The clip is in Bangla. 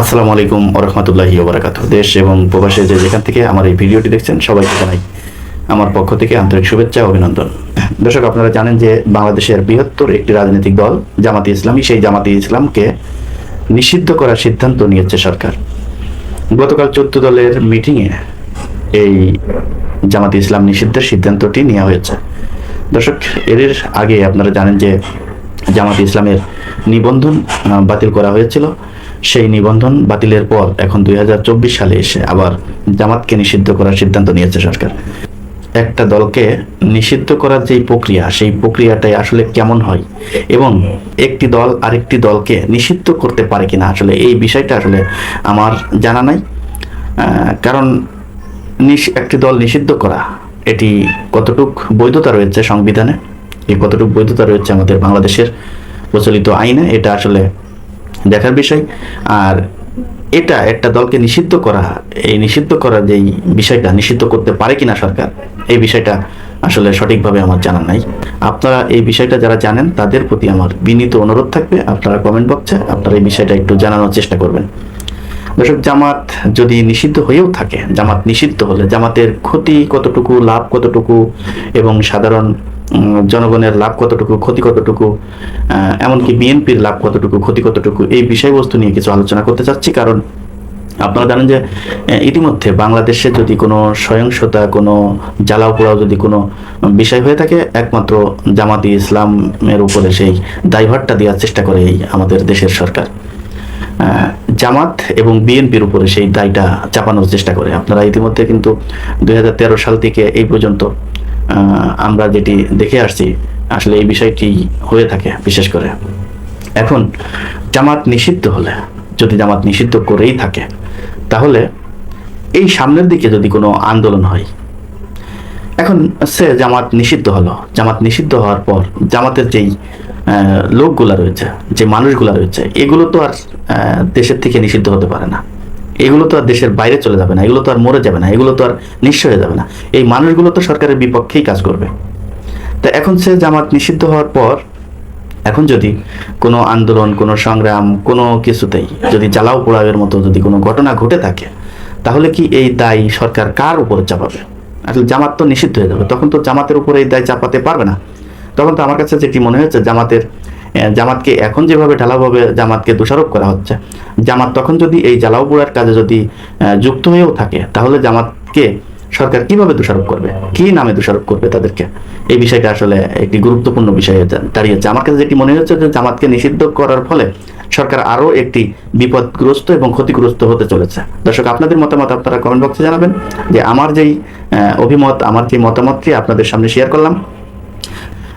আসসালামু আলাইকুম ওরহমতুল্লাহি ওবরাকাত দেশ এবং প্রবাসে যে যেখান থেকে আমার এই ভিডিওটি দেখছেন, সবাইকে জানাই আমার পক্ষ থেকে আন্তরিক শুভেচ্ছা অভিনন্দন। দর্শক, আপনারা জানেন যে বাংলাদেশের বৃহত্তর একটি রাজনৈতিক দল, জামাতি ইসলামী, সেই জামাতি ইসলামকে নিষিদ্ধ করার সিদ্ধান্ত নিয়েছে সরকার। গতকাল চোদ্দ দলের মিটিংয়ে এই জামাতি ইসলাম নিষিদ্ধের সিদ্ধান্তটি নেওয়া হয়েছে। দর্শক, এর আগে আপনারা জানেন যে জামাতি ইসলামের নিবন্ধন বাতিল করা হয়েছিল। সেই নিবন্ধন বাতিলের পর এখন দুই হাজার চব্বিশ সালে এসে আবার জামাতকে নিষিদ্ধ করার সিদ্ধান্ত নিয়েছে সরকার। একটা দলকে নিষিদ্ধ করার যেই প্রক্রিয়া, সেই প্রক্রিয়াটাই আসলে কেমন হয় এবং একটি দল আরেকটি দলকে নিষিদ্ধ করতে পারে কিনা আসলে এই বিষয়টা আসলে আমার জানা নাই। কারণ একটি দল নিষিদ্ধ করা, এটি কতটুক বৈধতা রয়েছে সংবিধানে? এই কতটুক বৈধতা রয়েছে আমাদের বাংলাদেশের প্রচলিত আইনে? এটা আসলে দেখার বিষয়। আর এটা একটা দলকে নিষিদ্ধ করা, এই নিষিদ্ধ করা যেই বিষয়টা নিষিদ্ধ করতে পারে কিনা সরকার, এই বিষয়টা আসলে সঠিকভাবে আমার জানা নাই। আপনারা এই বিষয়টা যারা জানেন, তাদের প্রতি আমার বিনীত অনুরোধ থাকবে। আপনারা কমেন্ট বক্সে আপনারা এই বিষয়টা একটু জানানোর চেষ্টা করবেন। দর্শক, জামাত যদি নিষিদ্ধ হয়েও থাকে, জামাত নিষিদ্ধ হলে জামাতের ক্ষতি কতটুকু, লাভ কতটুকু এবং সাধারণ জনগণের লাভ কতটুকু, ক্ষতি কতটুকু এমনকি বিএনপির লাভ কতটুকু, ক্ষতি কতটুকু, এই বিষয়বস্তু নিয়ে কিছু আলোচনা করতে চাচ্ছি। কারণ আপনারা জানেন যে ইতিমধ্যে বাংলাদেশে যদি কোনো সহিংসতা, কোনো জ্বালাও পোড়াও যদি কোনো বিষয় হয়ে থাকে, একমাত্র জামাতি ইসলামের উপরে সেই দায়ভারটা দেওয়ার চেষ্টা করে এই আমাদের দেশের সরকার। জামাত এবং বিএনপির উপরে সেই দায়টা চাপানোর চেষ্টা করে। আপনারা ইতিমধ্যে কিন্তু দুই হাজার তেরো সাল থেকে এই পর্যন্ত আমরা যেটি দেখে আসছি, আসলে এই বিষয়টি হয়ে থাকে বিশেষ করে। এখন, জামাত নিষিদ্ধ হলে, যদি জামাত নিষিদ্ধ করেই থাকে, তাহলে এই সামনের দিকে যদি কোনো আন্দোলন হয়, এখন সে জামাত নিষিদ্ধ হলো। জামাত নিষিদ্ধ হওয়ার পর জামাতের যেই লোকগুলা রয়েছে, যে মানুষগুলা রয়েছে, এগুলো তো আর দেশের থেকে নিষিদ্ধ হতে পারে না। এগুলো তো আর দেশের বাইরে চলে যাবে না, এগুলো তো আর মরে যাবে না, এগুলো তো আর নিঃস্ব হয়ে যাবে না। এই মানুষগুলো তো সরকারের বিপক্ষেই কাজ করবে। তা এখন সে জামাত নিষিদ্ধ হওয়ার পর, এখন যদি কোনো আন্দোলন, কোনো সংগ্রাম, কোনো কিছুতেই যদি জ্বালাও পোড়াওয়ের মতো যদি কোনো ঘটনা ঘটে থাকে, তাহলে কি এই দায় সরকার কার উপরে চাপাবে? আসলে জামাত তো নিষিদ্ধ হয়ে যাবে, তখন তো জামাতের উপরে এই দায় চাপাতে পারবে না। তখন তো আমার কাছে যেটি মনে হচ্ছে জামাতের জামাতকে এখন যেভাবে ঢালাওভাবে জামাতকে দোষারোপ করা হচ্ছে, জামাত তখন যদি এই জ্বালাও পোড়ার কাজে যদি যুক্ত হয়েও থাকে, তাহলে জামাতকে সরকার কীভাবে দোষারোপ করবে? কি নামে দোষারোপ করবে তাদেরকে? এই বিষয়টা আসলে একটি গুরুত্বপূর্ণ বিষয় দাঁড়িয়েছে আমার কাছে যেটি মনে হচ্ছে যে জামাতকে নিষিদ্ধ করার ফলে সরকার আরও একটি বিপদগ্রস্ত এবং ক্ষতিগ্রস্ত হতে চলেছে। দর্শক, আপনাদের মতামত আপনারা কমেন্ট বক্সে জানাবেন যে আমার যেই অভিমত, আমার যে মতামতটি আপনাদের সামনে শেয়ার করলাম